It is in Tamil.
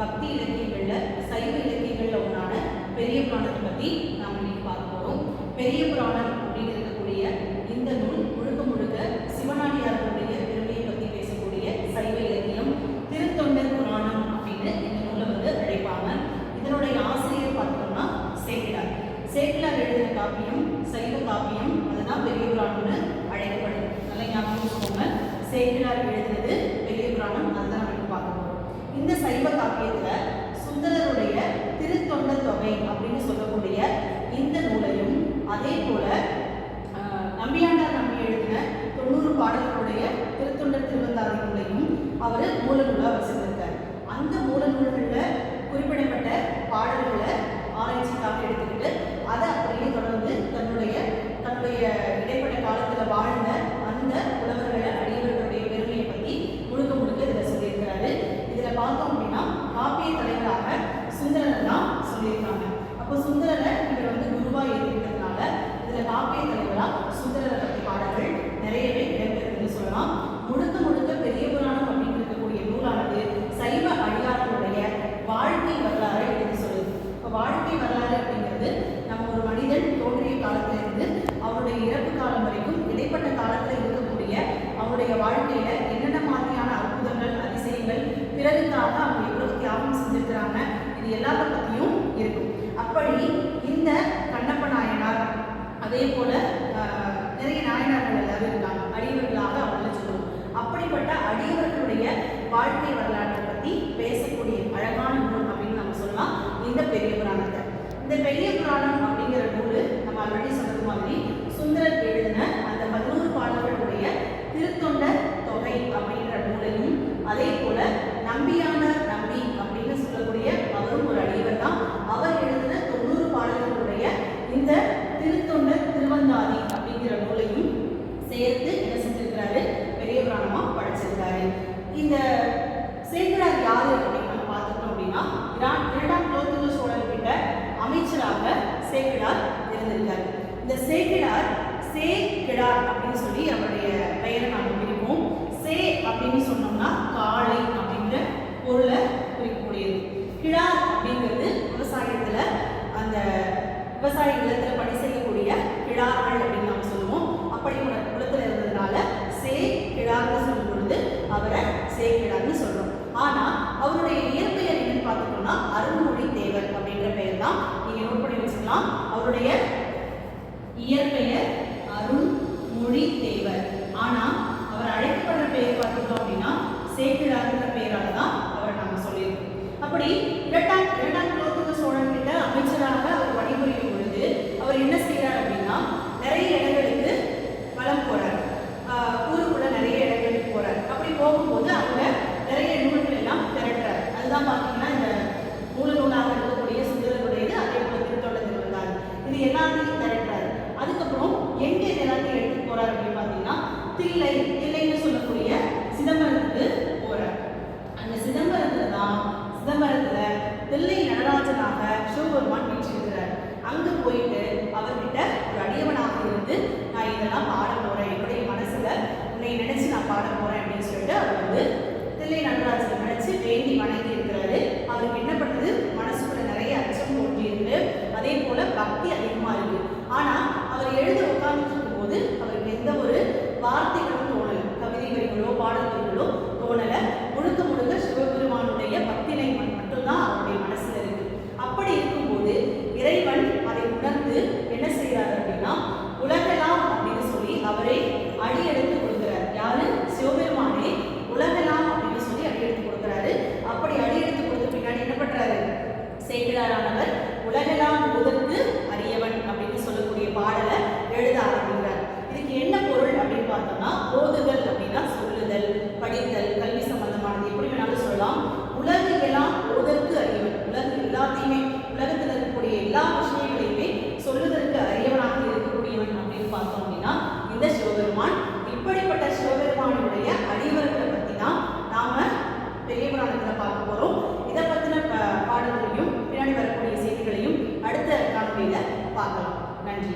பக்தி இலக்கியங்களில் சைவ இலக்கியங்களில் ஒன்றான பெரிய புராணத்தை பற்றி நாம் இன்னைக்கு பார்க்க போகிறோம் பெரிய புராணம் அப்படின்னு இருக்கக்கூடிய இந்த நூல் முழுக்க முழுக்க சிவனாடியார்களுடைய திருமையை பற்றி பேசக்கூடிய சைவ இலக்கியம் திருத்தொண்டர் புராணம் அப்படின்னு இந்த நூலை வந்து அழைப்பாங்க. இதனுடைய ஆசிரியர் பார்த்தோம்னா சேக்கிலார் சேக்கிலார் எழுதின காப்பியம் சைவ காப்பியம் அதுதான் பெரிய புராணம்னு அழைக்கப்படுது நல்லா ஞாபகம் வச்சுக்கோங்க. சேக்கிலார் எழுதின செல்வ காப்பியத்துல சுந்தரருடைய திருத்தொண்ட தொகை அப்படின்னு சொல்லக்கூடிய இந்த நூலையும் அதே போல நம்பியாண்டார் நம்பி எழுதின தொண்ணூறு பாடல்களுடைய திருத்தொண்ட திருவந்தாதி நூலையும் அவர் மூல நூலாக வச்சிருந்திருக்கார். அந்த மூல நூல்களில் குறிப்பிடப்பட்ட பாடல் அதே போல் நிறைய நாயனார்கள் எல்லாரும் இருக்காங்க. அடியவர்களாக அவங்களை சொல்லுவோம். அப்படிப்பட்ட அடியவர்களுடைய வாழ்க்கை வரலாற்றை பத்தி பேச சே கிடார் அப்படின்னு சொல்லி அவருடைய பெயரை நாம் குறிப்போம் சே அப்படின்னு சொன்னோம்னா காளை அப்படின்ற பொருளை குறிக்கக்கூடியது. கிடார் அப்படிங்கிறது விவசாயத்தில் அந்த விவசாய நிலத்தில் பணி செய்யக்கூடிய கிடார்கள் போகும்போது அவங்க நிறைய நூல்கள் எல்லாம் திரட்டுறாரு. அதுதான் பார்த்தீங்கன்னா இந்த மூல நூலாக இருக்கக்கூடிய சிந்தனுடையது அதே போல திருத்தோட திருவந்தார் இது எல்லாத்தையும் திரட்டுறாரு. அதுக்கப்புறம் எங்கே எல்லாத்தையும் எடுத்து போறாரு அப்படின்னு பார்த்தீங்கன்னா தில்லை தில்லைன்னு சொல்லக்கூடிய சிதம்பரத்துக்கு போறார். அந்த சிதம்பரத்துல தான் சிதம்பரத்துல தில்லை நடராஜனாக சிவபெருமான் வீற்றிருக்கிறார். அங்கே போயிட்டு அவர்கிட்ட ஒரு அடியவனாக இருந்து நான் இதெல்லாம் பாட போறேன். என்னுடைய மனசுல உன்னை நினைச்சு நான் பாட ஆனால் அவர் எழுத உட்கார்ந்து போது அவருக்கு எந்த ஒரு வார்த்தை சிவபெருமான் இப்படிப்பட்ட சிவபெருமானுடைய அடிவர்களை பற்றி தான் நாம் பெரிய புராணத்தில் பார்க்க போகிறோம் இதை பற்றின பாடல்களையும் பின்னாடி வரக்கூடிய செய்திகளையும் அடுத்த காணொலியில் பார்க்கலாம். நன்றி.